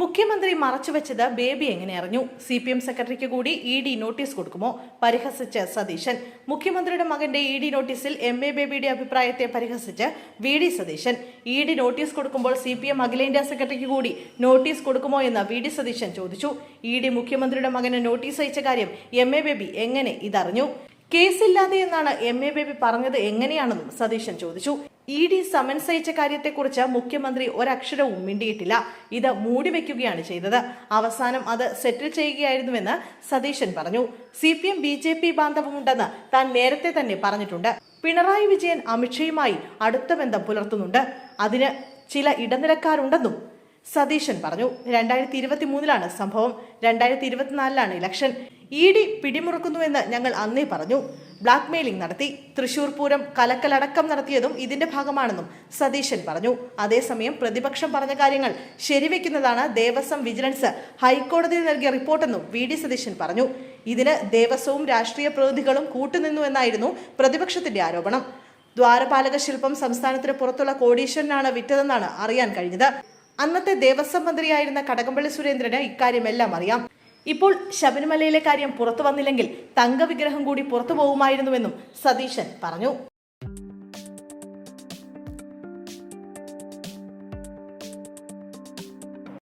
മുഖ്യമന്ത്രി മറച്ചുവെച്ചത് ബേബി എങ്ങനെ അറിഞ്ഞു? സി പി എം സെക്രട്ടറിക്ക് കൂടി ഇ ഡി നോട്ടീസ് കൊടുക്കുമോ? പരിഹസിച്ച് സതീശൻ. മുഖ്യമന്ത്രിയുടെ മകന്റെ ഇ ഡി നോട്ടീസിൽ എം എ ബേബിയുടെ അഭിപ്രായത്തെ പരിഹസിച്ച് V D Satheesan. E D notice കൊടുക്കുമ്പോൾ സി പി എം അഖിലേന്ത്യാ സെക്രട്ടറിക്ക് കൂടി നോട്ടീസ് കൊടുക്കുമോ എന്ന് വി ഡി സതീശൻ ചോദിച്ചു. ഇ ഡി മുഖ്യമന്ത്രിയുടെ മകന് നോട്ടീസ് അയച്ച കാര്യം എം എ ബേബി എങ്ങനെ ഇതറിഞ്ഞു? കേസില്ലാതെ എന്നാണ് എം എ ബേബി പറഞ്ഞത് എങ്ങനെയാണെന്നും സതീശൻ ചോദിച്ചു. ഇ ഡി സമൻസ് അയച്ച കാര്യത്തെക്കുറിച്ച് മുഖ്യമന്ത്രി ഒരക്ഷരവും മിണ്ടിയിട്ടില്ല. ഇത് മൂടിവെക്കുകയാണ് ചെയ്തത്. അവസാനം അത് സെറ്റിൽ ചെയ്യുകയായിരുന്നുവെന്ന് സതീശൻ പറഞ്ഞു. C P M B J P ബാന്ധവമുണ്ടെന്ന് താൻ നേരത്തെ തന്നെ പറഞ്ഞിട്ടുണ്ട്. പിണറായി വിജയൻ അമിത്ഷയുമായി അടുത്ത ബന്ധം പുലർത്തുന്നുണ്ട്. അതിന് ചില ഇടനിലക്കാരുണ്ടെന്നും സതീശൻ പറഞ്ഞു. രണ്ടായിരത്തി ഇരുപത്തി മൂന്നിലാണ് സംഭവം. രണ്ടായിരത്തി ഇരുപത്തിനാലിലാണ് ഇലക്ഷൻ ഇ ഡി പിടിമുറുക്കുന്നുവെന്ന് ഞങ്ങൾ അന്നേ പറഞ്ഞു. ബ്ലാക്ക് മെയിലിംഗ് നടത്തി. തൃശൂർ പൂരം കലക്കലടക്കം നടത്തിയതും ഇതിന്റെ ഭാഗമാണെന്നും സതീശൻ പറഞ്ഞു. അതേസമയം പ്രതിപക്ഷം പറഞ്ഞ കാര്യങ്ങൾ ശരിവെക്കുന്നതാണ് ദേവസ്വം വിജിലൻസ് ഹൈക്കോടതിയിൽ നൽകിയ റിപ്പോർട്ടെന്നും വി ഡി സതീശൻ പറഞ്ഞു. ഇതിന് ദേവസ്വവും രാഷ്ട്രീയ പ്രതിനിധികളും കൂട്ടുനിന്നുവെന്നായിരുന്നു പ്രതിപക്ഷത്തിന്റെ ആരോപണം. ദ്വാരപാലക ശില്പം സംസ്ഥാനത്തിന് പുറത്തുള്ള കോടീശ്വരനാണ് വിറ്റതെന്നാണ് അറിയാൻ കഴിഞ്ഞത്. അന്നത്തെ ദേവസ്വം മന്ത്രിയായിരുന്ന കടകംപള്ളി സുരേന്ദ്രന് ഇക്കാര്യമെല്ലാം അറിയാം. ഇപ്പോൾ ശബരിമലയിലെ കാര്യം പുറത്തു വന്നില്ലെങ്കിൽ തങ്കവിഗ്രഹം കൂടി പുറത്തു പോകുമായിരുന്നുവെന്നും സതീശൻ പറഞ്ഞു.